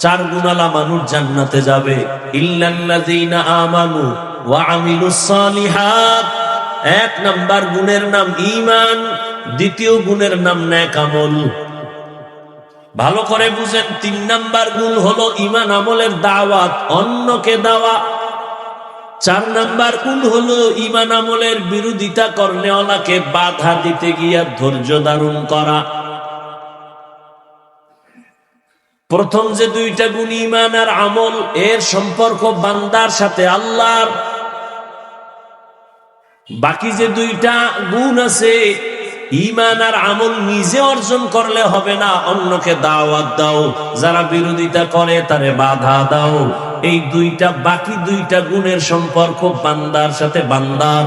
চার গুণালা মানুষ জান্নাতে যাবে। আমানু এক নাম্বার গুণের নাম ঈমান, দ্বিতীয় গুণের নাম নেক আমল। ভালো করে বুঝেন, তিন নাম্বার গুণ হলো ইমান আমলের দাওয়াত, অন্যকে দেওয়া। চার নাম্বার গুণ হলো ইমান আমলের বিরোধিতা করলে ওনাকে বাধা দিতে গিয়া ধৈর্য ধারণ করা। প্রথম যে দুইটা গুণ ইমান আর আমল, এর সম্পর্ক বান্দার সাথে আল্লাহর। বাকি যে দুইটা গুণ আছে ইমান আর আমল নিজে অর্জন করলে হবে না, অন্যকে দাওয়াত দাও, যারা বিরোধিতা করে তারে বাধা দাও। এই দুইটা, বাকি দুইটা গুণের সম্পর্ক বান্দার সাথে বান্দার।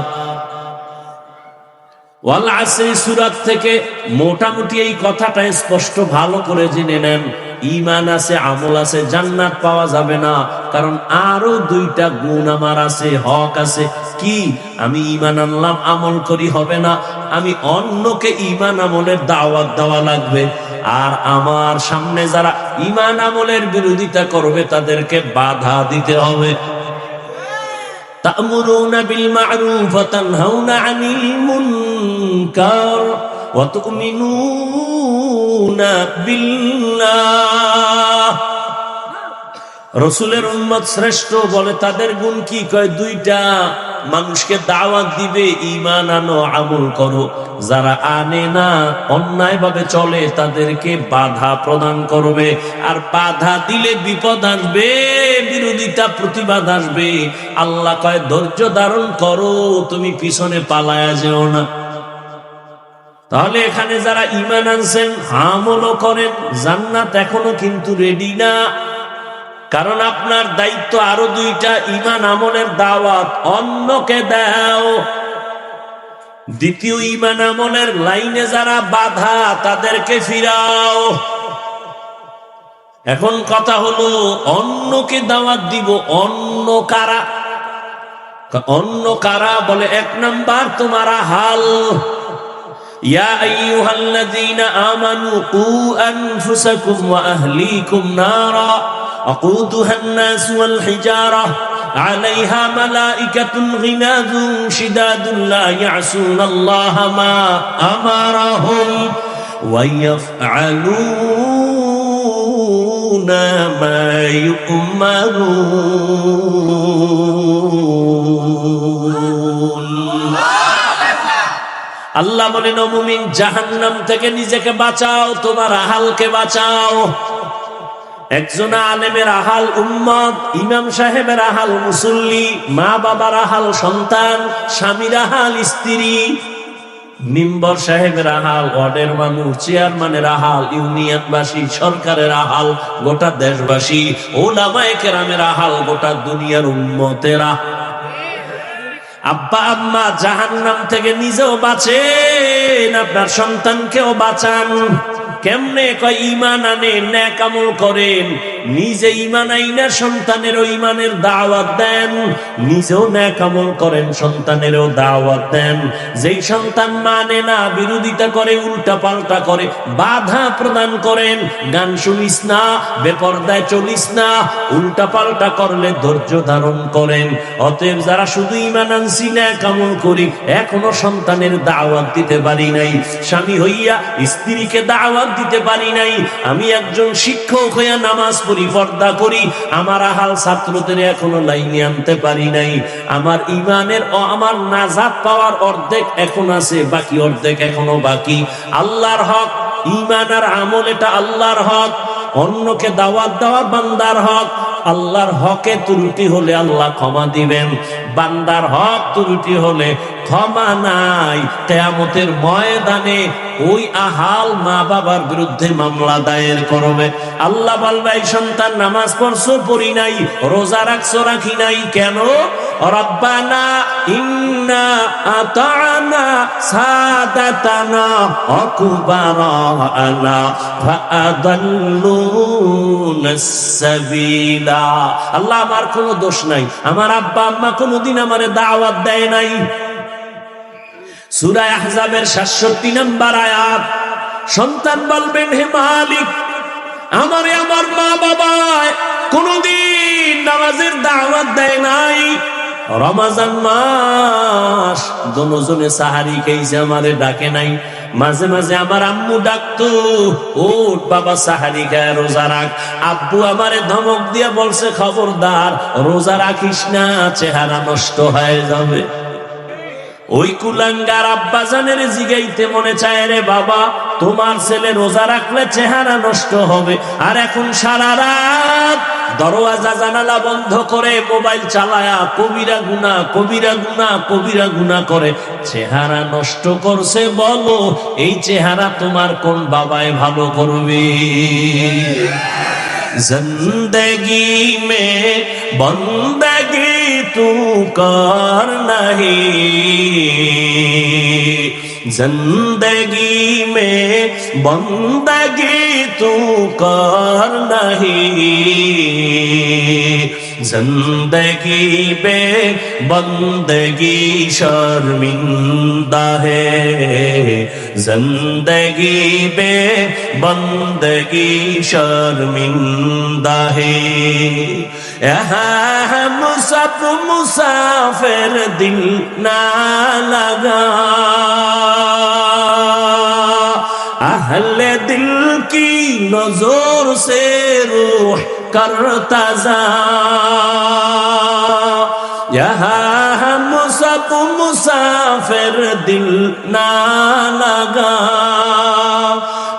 ওয়াল আসরি সুরাত থেকে মোটামুটি এই কথাটা স্পষ্ট ভালো করে জেনে নেন। ইমান আছে, আমল আছে, জান্নাত পাওয়া যাবে না। কারণ আরও দুইটা গুণ আমার আছে, হক আছে। কি? আমি ইমান আনলাম, আমল করি, হবে না। আমি অন্যকে ইমান আমলের দাওয়াত দেওয়া লাগবে। আর আমার সামনে যারা ইমান আমলের বিরোধিতা করবে, তাদেরকে বাধা দিতে হবে। তা'মুরুনা বিল মা'রুফ ওয়া তানহাউনা 'আনিল মুনকার। وتؤمنون بالله রসুলের উম্মত শ্রেষ্ঠ বলে তাদের গুণ কি কয় দুইটা মানুষকে দাওয়াত দিবে ইমান আনো আমল করো যারা আনে না অন্যায় ভাবে চলে তাদেরকে বাধা প্রদান করবে আর বাধা দিলে বিপদ আসবে বিরোধিতা প্রতিবাদ আসবে আল্লাহ কয় ধৈর্য ধারণ করো তুমি পিছনে পালায়া যেও না তাহলে এখানে যারা ইমান আনছেন, আমলও করেন, জান্নাত এখনও কিন্তু রেডি না। কারণ আপনার দায়িত্ব আরও দুইটা ইমান আমলের দাওয়াত অন্যকে দাও। দ্বিতীয় ইমান আমলের লাইনে যারা বাধা, তাদেরকে ফিরাও। এখন কথা হলো, অন্যকে দাওয়াত দিব, অন্য কারা? অন্য কারা বলে, এক নাম্বার তোমারা হাল। يا أيها الذين آمنوا قوا أنفسكم وأهليكم نارا وقودها الناس والحجارة عليها ملائكة غناد شداد لا يعصون الله ما أمرهم ويفعلون ما يؤمرون. আল্লাহ বলেন মুমিন, জাহান্নাম থেকে নিজেকে বাঁচাও, তোমার আহালকে বাঁচাও। একজন আলেমের আহাল উম্মত, ইমাম সাহেবের আহাল মুসল্লি মা বাবার আহাল সন্তান, স্বামীর আহাল স্ত্রী নিম্বর সাহেবের আহাল, ওয়ার্ডের মানুষ, চেয়ারম্যানের আহাল, ইউনিয়নবাসী, সরকারের আহাল, গোটা দেশবাসী, ওলামায়ে কেরামের আহাল, গোটা দুনিয়ার উম্মতের। আহাল আব্বা, আম্মা জাহান্নাম থেকে নিজেও বাঁচেন, আপনার সন্তানকেও বাঁচান। কেমনে কয় ইমান আনে ন্যাকামল করেন। নিজে ইমান আইনা, সন্তানেরও ইমানের দাওয়াত দেন। নিজেও ন্যাক আমল করেন, সন্তানেরও দাওয়াত দেন। যেই সন্তান মানে না, বিরোধিতা করে উল্টা পাল্টা করে, বাধা প্রদান করেন। গান শুনিস না, বেপর্দায় চলিস না উল্টা পাল্টা করলে ধৈর্য ধারণ করেন। অতএব যারা শুধু ইমান আনছি, ন্যাক আমল করি, এখনও সন্তানের দাওয়াত দিতে পারি নাই। স্বামী হইয়া স্ত্রীকে দাওয়াত দিতে পারি নাই। আমি একজন শিক্ষক হইয়া নামাজ পড়ি পর্দা করি, আমার আহাল ছাত্রদের এখনও লাইনে আনতে পারি নাই। আমার ইমানের আমার নাজাত পাওয়ার অর্ধেক এখন আছে, বাকি অর্ধেক এখনও বাকি। আল্লাহর হক ইমান আর আমল এটা আল্লাহর হক, অন্যকে দাওয়াত দেওয়া বান্দার হক আল্লাহর হকে ত্রুটি হলে আল্লাহ ক্ষমা দিবেন, বান্দার হক ত্রুটি হলে ক্ষমা নাই। কেয়ামতের ময়দানে ওই আহাল মা বাবার বিরুদ্ধে মামলা দায়ের করবে। আল্লাহ বলবে, এই সন্তান নামাজ পড়ছো, পড়ি নাই, রোজা রাখছো, রাখি নাই, কেন? রব্বানা ইন্না যা আল্লাহ আমার কোনো দোষ নাই। আমার আব্বা আম্মা কোনোদিন দাওয়াত দেয় নাই। আহজাবের সাতষট্টি নাম্বার আয়াত, সন্তান বলবেন, হে মালিক, আমারে আমার মা বাবা কোনোদিন নামাজের দাওয়াত দেয় নাই। রমাজান মাস, দনোজনে সাহারি খেয়েছে, আমারে ডাকে নাই। মাঝে মাঝে আমার আম্মু ডাকতো ওট বাবা, সাহারি খায় রোজা রাখ। আব্বু আমারে ধমক দিয়ে বলছে, খবরদার, রোজা রাখিস না, চেহারা নষ্ট হয়ে যাবে। ওই কুলাঙ্গার আব্বাজানের জিগাইতে মনে চায় রে বাবা, তোমার ছেলে রোজা রাখলে চেহারা নষ্ট হবে। আর এখন সারা রাত দরওয়াজা জানালা বন্ধ করে মোবাইল চালায়া কবিরা গুনা কবিরা গুনা কবিরা গুনা করে চেহারা নষ্ট করছে বলো এই চেহারা তোমার কোন বাবায় ভালো করবে जिंदगी में बंदगी तू कर नहीं زندگی میں بندگی تو کر نہیں زندگی پہ بندگی شرمندہ ہے زندگی پہ بندگی شرمندہ ہے মুসাফ মুসাফের দিল না লাগা اہل دل کی نظور سے روح کر تازہ یہاں ہم سب مسافر دل نہ لگا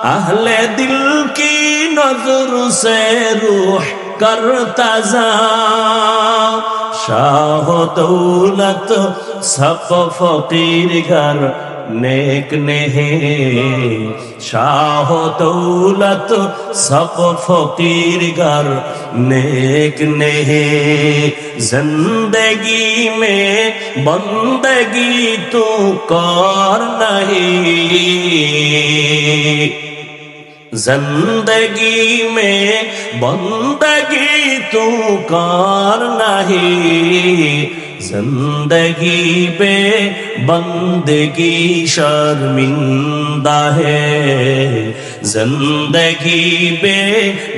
اہل دل کی نظر سے روح से रूह करता जा शाह दौलत सब फकीर घर नेक नेहे शाह दौलत सब फकीर घर नेक नेहे जिंदगी में बंदगी तू कर नहीं زندگی میں بندگی تو کار نہیں زندگی پہ بندگی شرمندہ ہے زندگی پہ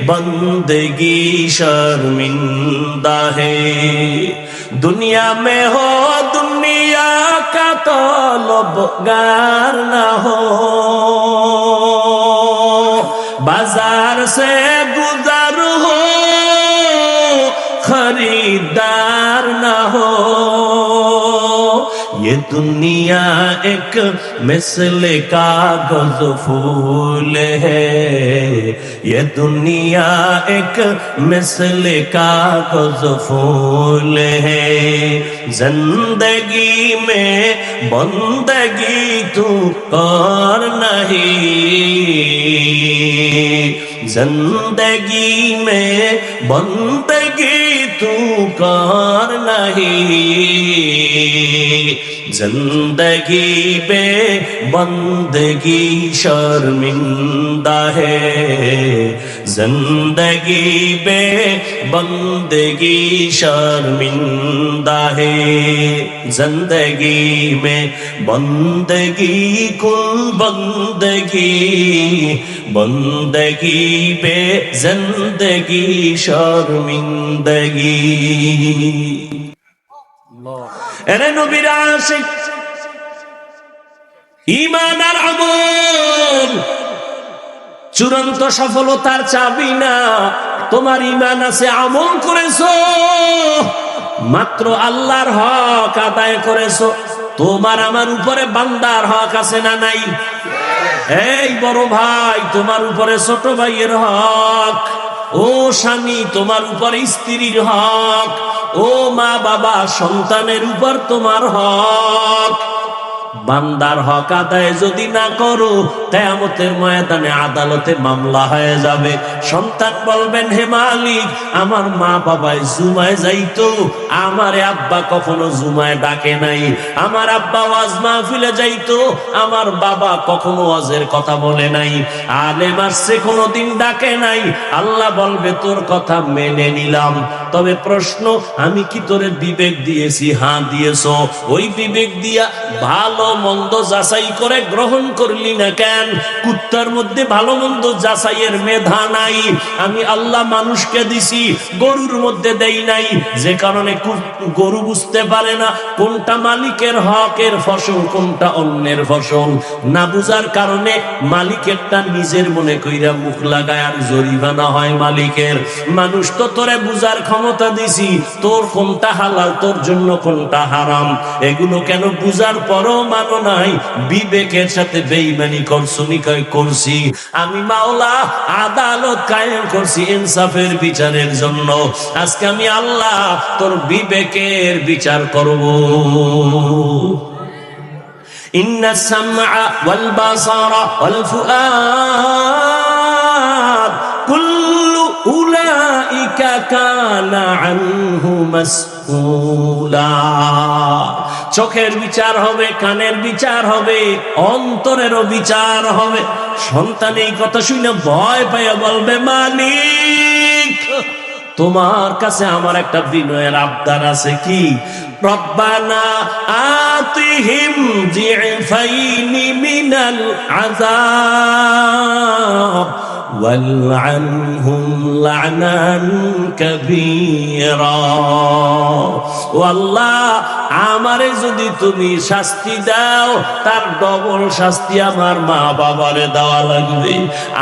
بندگی شرمندہ ہے دنیا میں ہو دنیا کا طلبگار نہ ہو बाजार से गुजर हो खरीदार ये दुनिया एक मिसल कागज़ फूल है। ये दुनिया एक मिसल कागज़ फूल है। ज़िंदगी में बंदगी तू कर नहीं। ज़िंदगी में बंदगी तू कार नहीं। ज़िंदगी पे बंदगी शर्मिंदा है। जिंदगी में बंदगी शर्मिंदा है जिंदगी में बंदगी कुल बंदगी बंदगी पे जिंदगी शर्मिंदगी এরে নবীর আশিক ইমান আর আমল চূড়ান্ত সফলতার চাবি না। তোমার ইমান আছে, আমল করেছ। মাত্র আল্লাহর হক আদায় করেছ। তোমার আমার উপরে বান্দার হক আছে না নাই? এই বড় ভাই, তোমার উপরে ছোট ভাইয়ের হক। ও স্বামী, তোমার উপরে স্ত্রীর হক। ও মা বাবা সন্তানের উপর তোমার হক। বান্দার হক আদায় যদি না করো, কেয়ামতের ময়দানে আদালতে মামলা হয়ে যাবে। সন্তান বলবেন, হে মালিক, আমার মা বাবায় জুমায় যাইতো, আমার আব্বা কখনো জুমায় ডাকে নাই। আমার আব্বা ওয়াজ মাহফিলে যাইতো, আমার বাবা কখনো ওয়াজের কথা বলে নাই। আলেম আসছে, কোনোদিন ডাকে নাই। আল্লাহ বলবে, তোর কথা মেনে নিলাম। তবে প্রশ্ন, আমি কি তোরে বিবেক দিয়েছি? হ্যাঁ দিয়েছ। ওই বিবেক দিয়া ভালো ভালো মন্দ যাচাই করে গ্রহণ করলি না কেন? কুত্তার মধ্যে ভালো মন্দ যাচাইয়ের মেধা নাই। আমি আল্লাহ মানুষকে দিছি, গরুর মধ্যে দেই নাই। যে কারণে গরু বুঝতে পারে না কোনটা মালিকের হকের ফসল, কোনটা অন্যের ফসল। না বুঝার কারণে মালিকেরটা নিজের মনে কইরা মুখ লাগায় আর জরিমানা হয় মালিকের। মানুষ তো তোরে বুঝার ক্ষমতা দিছি, তোর কোনটা হালাল, তোর জন্য কোনটা হারাম। এগুলো কেন বুঝার পরও মানো নাই, বিবেকের সাথে বেইমানি করছুনি করছি। আমি মাওলা আদালত কায়েম করছি ইনসাফের বিচারের জন্য। আজকে আমি আল্লাহ তোর বিবেকের বিচার করব। ইন্না সামআ ওয়াল বাসারা ওয়াল ফুআদ উলাইকা কানা আনহু মাসউলা চোখের বিচার হবে, কানের বিচার হবে, অন্তরেরও বিচার হবে। সন্তান এই কথা শুনে ভয় পাইয়া বলবে, মালিক, তোমার কাছে আমার একটা বিনয়ের আবদার আছে কি? রব্বানা আতিহিম জিফাইনি মিনাল আযাব। والعنهم لعنا كبيرا والله আমারে যদি তুমি শাস্তি দাও তার ডবল শাস্তি আমার মা বাবারে দেওয়া লাগবে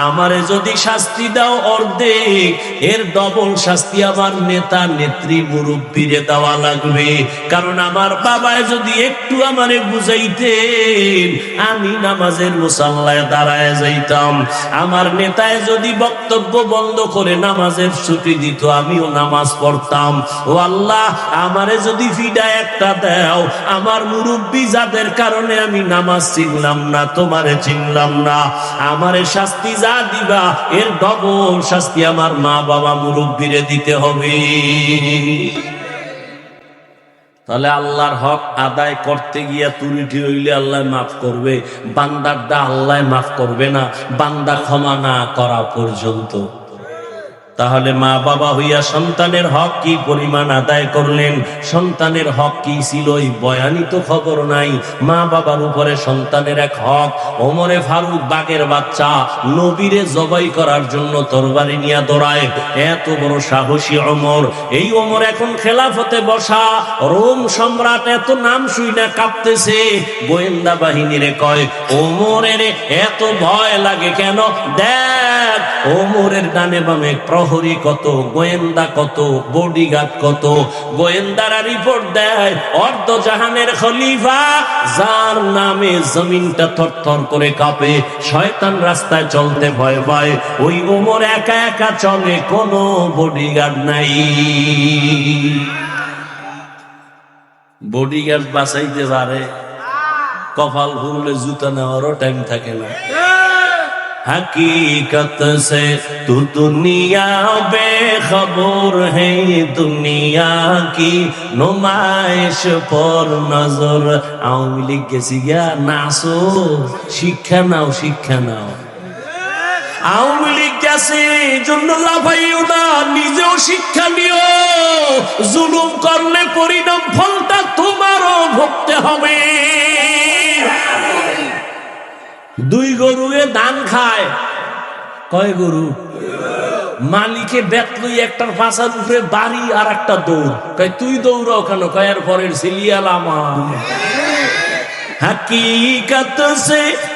আমারে যদি শাস্তি দাও অর্ধেক এর ডবল শাস্তি আমার নেতা নেত্রী মুরব্বীরে দেওয়া লাগবে কারণ আমার বাবায় যদি একটু আমারে বুঝাইতেন আমি নামাজের মুসাল্লায় দাঁড়ায় যাইতাম আমার নেতায় যদি বক্তব্য বন্ধ করে নামাজের ছুটি দিত, আমিও নামাজ পড়তাম। ও আল্লাহ, আমারে যদি ফিডা একটা দাও, আমার মুরব্বী যাদের কারণে আমি নামাজ চিনলাম না, তোমারে চিনলাম না। আমারে শাস্তি যা দিবা, এর ডবল শাস্তি আমার মা বাবা মুরব্বীরে দিতে হবে। তাহলে আল্লাহর হক আদায় করতে গিয়া তুলিটি হইলে আল্লাহ মাফ করবে, বান্দার দা আল্লাহ মাফ করবে না, বান্দা ক্ষমা না করা পর্যন্ত। তাহলে মা বাবা হইয়া সন্তানের হক কি পরিমাণ আদায় করলেন? সন্তানের হক কি ছিল? এই বয়ানি তো খবর নাই। মা বাবার উপরে সন্তানের এক হক, ওমরে ফারুক বাগের বাচ্চা, নবীরে জবাই করার জন্য তরবারি নিয়ে দৌড়ায়। এত বড় সাহসী অমর এই ওমর এখন খেলাফতে বসা। রোম সম্রাট এত নাম শুই না কাঁপতেছে। গোয়েন্দা বাহিনীরে কয়, ওমরের এত ভয় লাগে কেন? দেখ, ওমরের ডানে বামে প্রহরী কত, গোয়েন্দা কত বডিগার্ড কত। গোয়েন্দারা রিপোর্ট দেয়, অর্ধ জাহানের খলিফা, যার নামে জমিনটা থরথর করে কাঁপে। শয়তান রাস্তায় চলতে ভয় পায়, ওই ওমর একা একা চলে, কোনো বডিগার্ড নাই। বডিগার্ড বাঁচাইতে পারে, কপাল ভুললে জুতা নেওয়ারও টাইম থাকে না। حقیقت سے تو دنیا بے خبر ہے دنیا کی نمائش নজর আওয়ামী লীগ গেছি গিয়া নাচো শিক্ষা নাও শিক্ষা নাও আওয়ামী লীগ গেছে এই জন্য লাফাইও না নিজেও শিক্ষা নিও জুলুম কর্মে পরিণাম ফলটা তোমারও ভুগতে হবে দুই গরুয়ে ধান খায়। কয় গরু? মালিকে বেতলই একটার পাশার উপরে বাড়ি আর একটা দৌড়। কয়, তুই দৌড়াও কেন? কয়ের পরের সিলিয়াল আমার।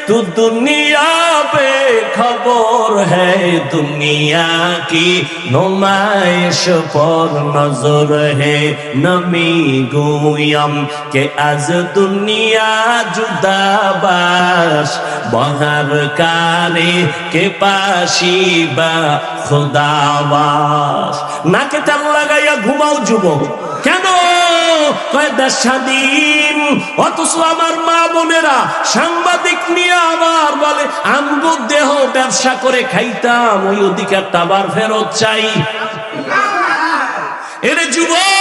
تو دنیا پہ خبر ہے دنیا کی نمائش پر نظر ہے نمی گویم کہ از دنیا جدا باش بہر کارے کے پاشی با خدا باش نہ کہ تر لگا یا گھماؤ جبو کیا দেশ স্বাধীন? অথচ আমার মা বোনেরা সাংবাদিক নিয়ে আবার বলে, আমগো দেহ ব্যবসা করে খাইতাম, ওই অধিকারটা আবার ফেরত চাই। এর যুবক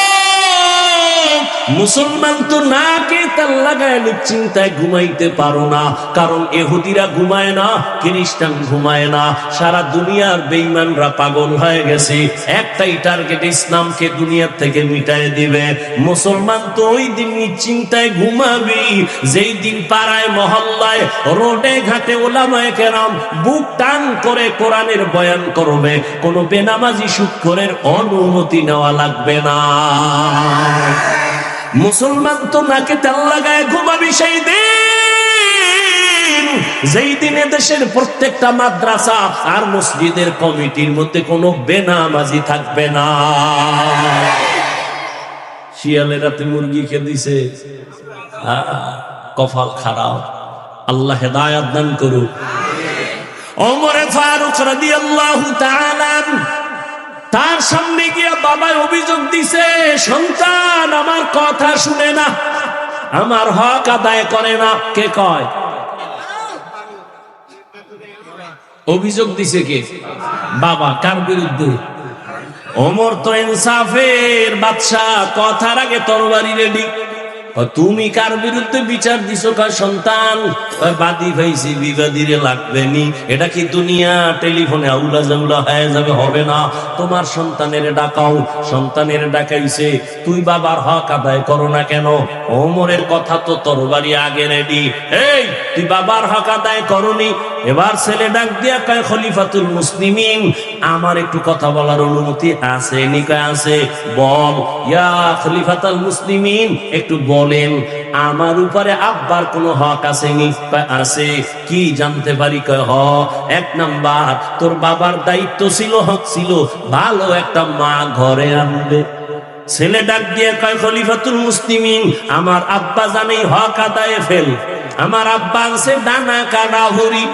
মুসলমান তো না কে তার লাগায় চিন্তায় ঘুমাইতে পারো না। কারণ এহুদিরা ঘুমায় না, খ্রিস্টান ঘুমায় না। সারা দুনিয়ার বেইমানরা পাগল হয়ে গেছে। একটাই টার্গেট ইসলামকে দুনিয়ার থেকে মিটাই দিবে। মুসলমান তো ওই দিন চিন্তায় ঘুমাবি। যেই দিন পাড়ায়, মহল্লায়, রোডে ঘাটে ওলামায় কেরাম বুক টান করে কোরআনের বয়ান করবে। কোনো বেনামাজি সুক্ষরের অনুমতি নেওয়া লাগবে না। মুসলমান তো নাকে তেল লাগায় ঘুমাবি সেই দিন। যেই দিনে দেশের প্রত্যেকটা মাদ্রাসা আর মসজিদের কমিটির মধ্যে কোনো বেনামাজি থাকবে না। শিয়ালের রাতে মুরগি খেয়ে দিছে। আহ, কপাল খারাপ। আল্লাহ হেদায়াত দান করুক। ওমরে ফারুক রাদিয়াল্লাহু তাআলা তার সামনে গিয়া বাবা অভিযোগ দিছে, সন্তান, আমার কথা শুনে না। আমার হক আদায় করে না। কে কয়? অভিযোগ দিছে কে? বাবা, কার বিরুদ্ধে? ওমর তো ইনসাফের বাদশাহ, কথার আগে তরবারি রেডি তুমি কার বিরুদ্ধে বিচার দিছো কার সন্তান? বাদী ভাইছি বিবাদীরে লাগবে নি। এটা কি দুনিয়া? টেলিফোনে আউলা জাউলা হয়ে যাবে, হবে না। তোমার সন্তানের ডাকাও, সন্তানের ডাকাইছে। তুই বাবার হক আদায় করো না কেন? ওমরের কথা তো তরবারি আগে রেডি। এই, তুই বাবার হক আদায় করনি? এবার ছেলে ডাক দিয়া কয়, খলিফাতুল মুসলিমিন, আমার একটু কথা বলার অনুমতি আছে নিকা আছে। বল, ইয়া খলিফাতুল মুসলিমিন, একটু বলেন, আমার উপরে আব্বার কোনো হক আছে নি? আছে। কি জানতে পারি? কয়, হ, এক নাম্বার, তোর বাবার দায়িত্ব ছিল, হক ছিল, ভালো একটা মা ঘরে আনবে। ছেলে ডাক দিয়ে কয়, খলিফাতুল মুসলিমিন, আমার আব্বা জানেই হক আদায়ে ফেল, আমার আব্বা আছে ডানা কাটা হরি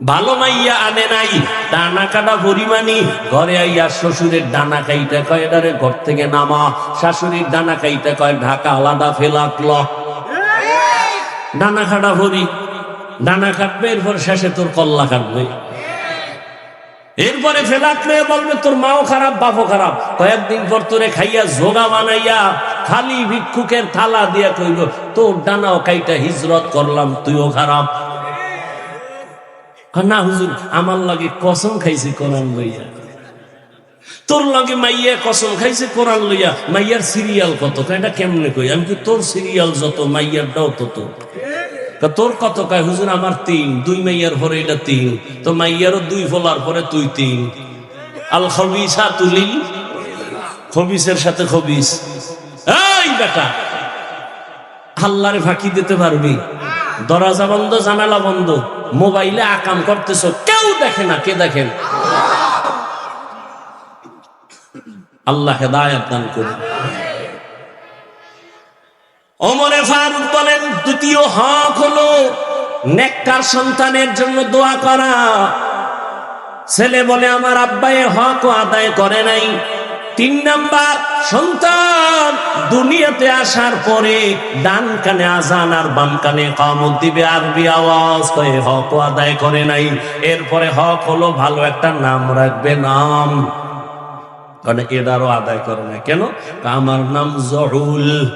ভালো মাইয়া আনে নাই ডানা কাটা পরিমাণি ঘরে আইয়া শ্বশুরের ডানা কাইটা কয় এটারে ঘর থেকে নামা। শাশুড়ির ডানা কাইটা কয়, ঢাকা আলাদা ফেলাকল ডানা কাটা ভরি ডানা কাটবে, এরপর শেষে তোর কল্লা কাটবে। এরপরে ফেলাকলে বলবে, তোর মাও খারাপ, বাপও খারাপ। কয়েকদিন পর তোরে খাইয়া জোগা বানাইয়া খালি ভিক্ষুকের থালা দিয়া কইল, তোর ডানাও কাইটা হিজরত করলাম, তুইও খারাপ। না, হুজুর, আমার লাগে কসম খাইছে কোরআন লইয়া। তোর লাগে মাইয়া কসম খাইছে কোরআন লইয়া। মাইয়ার সিরিয়াল কত? এটা কেমনে কই? আমি কি তোর সিরিয়াল যত মাইয়ারটাও তত। তোর কত? কয়, হুজুর, আমার তিন, দুই মাইয়ার পরে এটা তিন, তো মাইয়ারও দুই ফলার পরে তুই তিন। আল খবিসা তুলি খবিসের সাথে খবিস। এই বেটা, আল্লাহরে ফাঁকি দিতে পারবি? দরজা বন্ধ, জানালা বন্ধ। মোবাইলে আকাম করতেছ, কেউ দেখে না, কে দেখেন আল্লাহ হেদায়াত দান করুন। ওমরে ফারুক বলেন, দ্বিতীয় হক হলো নেককার সন্তানের জন্য দোয়া করা। ছেলে বলে, আমার আব্বাই হক আদায় করে নাই। তিন নাম্বার, সন্তান, দুনিয়াতে আসার পরে ডান কানে আজান আর বাম কানে কামত দিবে আরবি আওয়াজ। কয়ে হক আদায় করে নাই। এরপরে হক হলো ভালো একটা নাম রাখবে, নাম। কারণ এটারও আদায় করে না কেন? আমার নাম জহুল।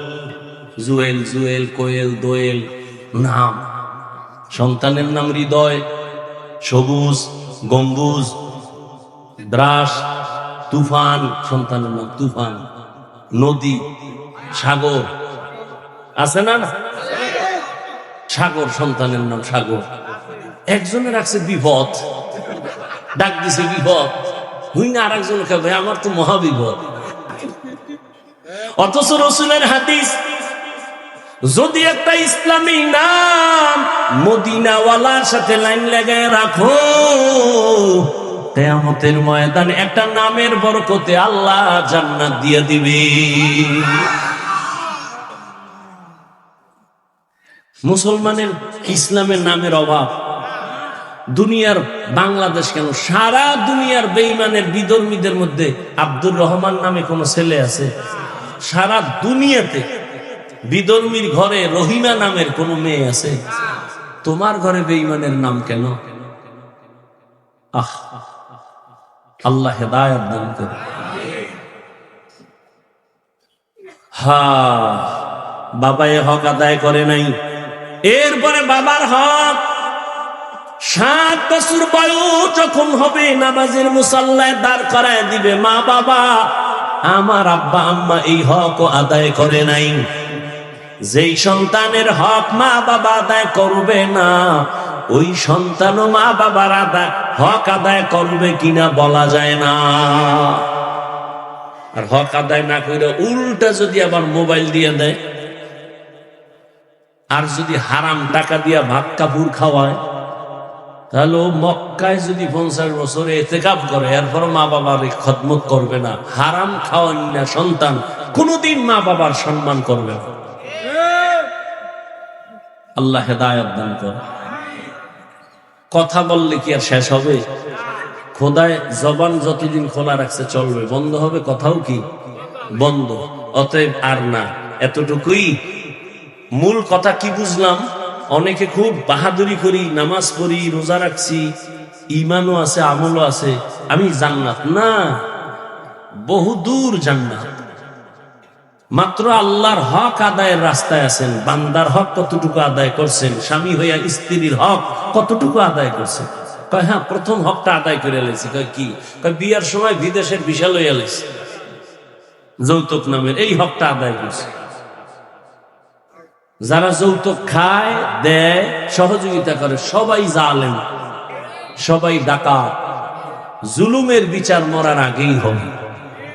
জুয়েল জুয়েল, কোয়েল, দোয়েল, নাম। সন্তানের নাম হৃদয়। সবুজ, গম্বুজ, দ্রাস। তুফান, সন্তানের নাম তুফান, নদী, সাগর। আছে না না? সাগর, সন্তানের নাম সাগর। একজনে রাখছে বিপদ, ডাক দিছে বিপদ। হুই না আর একজন ভাই, আমার তো মহাবিপদ অথচ রসুলের হাদিস, যদি একটা ইসলামী নাম মদিনাওয়ালার সাথে লাইন লাগায় রাখো কেয়ামতের ময়দানে একটা নামের বরকতে আল্লাহ জান্নাত দিয়ে দিবে। মুসলমানের ইসলামের নামের অভাব। দুনিয়ার বাংলাদেশ কেন? সারা দুনিয়ার বেইমানের বিধর্মীদের মধ্যে আব্দুর রহমান নামে কোন ছেলে আছে? সারা দুনিয়াতে বিধর্মীর ঘরে রহিমা নামের কোন মেয়ে আছে? তোমার ঘরে বেইমানের নাম কেন? আহ আল্লাহ হেদায়ত দান করে হা বাবা এ হক আদায় করে নাই। এরপরে বাবার হক, সাত বছর বয়স যখন হবে, নামাজের মুসাল্লায় দাঁড় করায় দিবে মা বাবা। আমার আব্বা আম্মা এই হক আদায় করে নাই। যেই সন্তানের হক মা বাবা আদায় করবে না ওই সন্তানও মা বাবার আদায় হক আদায় করবে কিনা বলা যায় না। আর হক আদায় না করে উল্টা যদি আবার মোবাইল দিয়ে দেয়, আর যদি হারাম টাকা দিয়া ভাত কাপড় খাওয়ায়, তাহলে ও মক্কায় যদি পঞ্চাশ বছরে এতেকাপ করে, এরপর মা বাবার খদমত করবে না। হারাম খাওয়ান না সন্তান, কোনোদিন মা বাবার সম্মান করবে না। আল্লাহ হেদায়ত দান করে। কথা বললে কি আর শেষ হবে? খোদায় জবান যতদিন খোলা রাখছে চলবে। বন্ধ হবে কথাও কি? বন্ধ। অতএব আর না। এতটুকুই মূল কথা কি বুঝলাম? অনেকে খুব বাহাদুরি করি, নামাজ পড়ি, রোজা রাখছি ইমানও আছে, আমলও আছে। আমি জান্নাত না বহু দূর জান্নাত। মাত্র আল্লাহর হক আদায়ের রাস্তায় আছেন, বান্দার হক কতটুকু আদায় করছেন, স্বামী হইয়া স্ত্রীর হক কতটুকু আদায় করছেন? কয় হ্যাঁ প্রথম হকটা আদায় করে এলেছি কয়, কি? কয়, বিয়ার সময় বিদেশের বিশাল হইয়া এলেছি যৌতুক নামের এই হকটা আদায় করছে। যারা যৌতুক খায়, দেয়, সহযোগিতা করে, সবাই জালেম, সবাই ডাকা জুলুমের বিচার মরার আগেই হবে।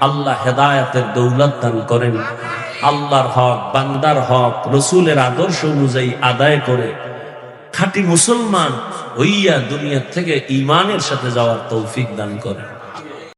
আল্লাহ হেদায়াতের দৌলত দান করেন। আল্লাহর হক, বান্দার হক, রসুলের আদর্শ অনুযায়ী আদায় করে খাঁটি মুসলমান হইয়া দুনিয়ার থেকে ইমানের সাথে যাওয়ার তৌফিক দান করেন।